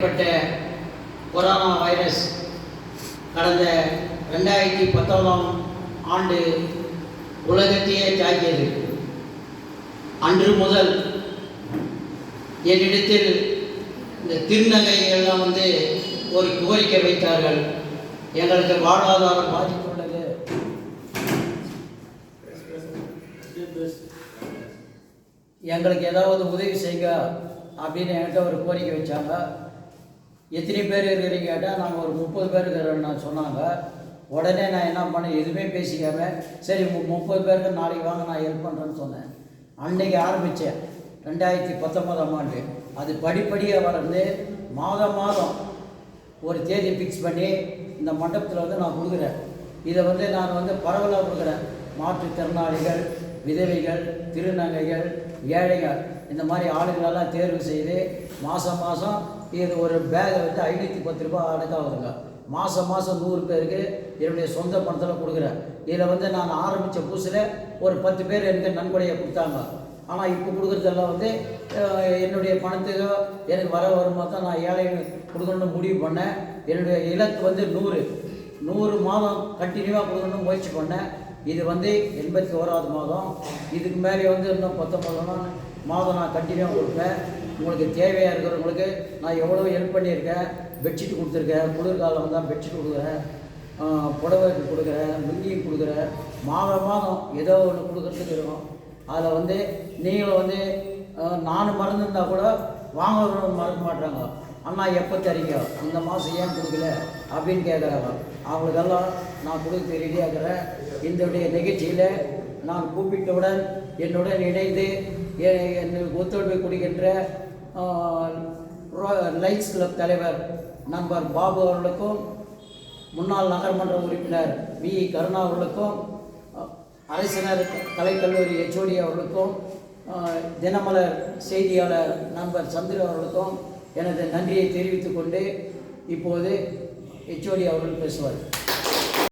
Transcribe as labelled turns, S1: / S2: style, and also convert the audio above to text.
S1: ஏற்பட்ட corona virus கடந்த ரெண்டாயிரத்தி பத்தொன்பதாம் ஆண்டு உலகத்தையே தாக்கியது. அன்று முதல் என்னிடத்தில் இந்த திருநங்கைகள்லாம் வந்து ஒரு கோரிக்கை வைத்தார்கள். எங்களுக்கு வாழ்வாதாரம் பாதித்துள்ளது. எங்களுக்கு ஏதாவது உதவி செய்யுங்க அப்படின்னு என்கிட்ட ஒரு கோரிக்கை வச்சாங்க. எத்தனை பேர் இருக்கிறீங்க கேட்டால் நாங்கள் ஒரு முப்பது பேர் இருக்கிறோன்னு சொன்னாங்க. உடனே நான் என்ன பண்ணேன்? எதுவுமே பேசிக்காம சரி மு முப்பது பேருக்கு நாளைக்கு வாங்க நான் ஹெல்ப் பண்ணுறேன்னு சொன்னேன். அன்னைக்கு ஆரம்பித்தேன் ரெண்டாயிரத்தி பத்தொன்பதாம் ஆண்டு. அது படிப்படியாக வளர்ந்து மாதம் மாதம் ஒரு தேதி ஃபிக்ஸ் பண்ணி இந்த மண்டபத்தில் வந்து நான் கொடுக்குறேன். இதை வந்து நான் வந்து பரவலாக கொடுக்குறேன். மாற்றுத்திறனாளிகள் விதவைகள் திருநங்கைகள் ஏழைகள் இந்த மாதிரி ஆளுங்களெல்லாம் தேர்வு செய்து மாதம் மாதம் இது ஒரு பேகை வந்து ஐநூற்றி பத்து ரூபாய் அடக்காகுதுங்க மாதம் மாதம் நூறு பேருக்கு என்னுடைய சொந்த பணத்தில் கொடுக்குறேன். இதில் வந்து நான் ஆரம்பித்த புதுசில் ஒரு பத்து பேர் எனக்கு நன்கொடையை கொடுத்தாங்க. ஆனால் இப்போ கொடுக்குறதெல்லாம் வந்து என்னுடைய பணத்துக்கு எனக்கு வர வருமா தான் நான் ஏழை கொடுக்கணும்னு முடிவு பண்ணேன். என்னுடைய இலக்கு வந்து நூறு. நூறு மாதம் கண்டினியூவாக கொடுக்கணும்னு முயற்சி பண்ணேன். இது வந்து எண்பத்தி ஓராவது மாதம். இதுக்கு மேலே வந்து இன்னும் பத்தொம்பது மாதம் நான் கண்டினியூவாக கொடுப்பேன். உங்களுக்கு தேவையாக இருக்கிறவங்களுக்கு நான் எவ்வளோ ஹெல்ப் பண்ணியிருக்கேன் பெட்ஷீட் கொடுத்துருக்கேன். குளிர்காலம் வந்தால் பெட்ஷீட் கொடுக்குறேன். புடவைக்கு கொடுக்குறேன் லுங்கியும் கொடுக்குறேன். மாதம் மாதம் ஏதோ ஒன்று கொடுக்குறதுக்கு இருக்கும். அதில் வந்து நீங்களும் வந்து நான் நானும் மறந்துருந்தா கூட வாங்குறவங்க மறக்க மாட்டாங்க அண்ணா எப்போ தரீங்க? இந்த மாதம் ஏன் கொடுக்கல? அப்படின்னு கேட்குறாங்க அவங்களுக்கெல்லாம் நான் கொடுக்க ரெடியாகிறேன் இதனுடைய நிகழ்ச்சியில் நான் கூப்பிட்டவுடன் என்னுடன் இணைந்து எ- எனக்கு ஒத்துழைப்பு கொடுக்கின்ற லைட்ஸ் கிளப் தலைவர் நண்பர் பாபு அவர்களுக்கும் முன்னாள் நகர்மன்ற உறுப்பினர் வி. கருணா அவர்களுக்கும் அரசினர் கலைக்கல்லூரி ஹெச்ஓடி அவர்களுக்கும் தினமலர் செய்தியாளர் நண்பர் சந்திர அவர்களுக்கும் எனது நன்றியை தெரிவித்துக் கொண்டு இப்போது ஹெச்ஓடி அவர்கள் பேசுவார்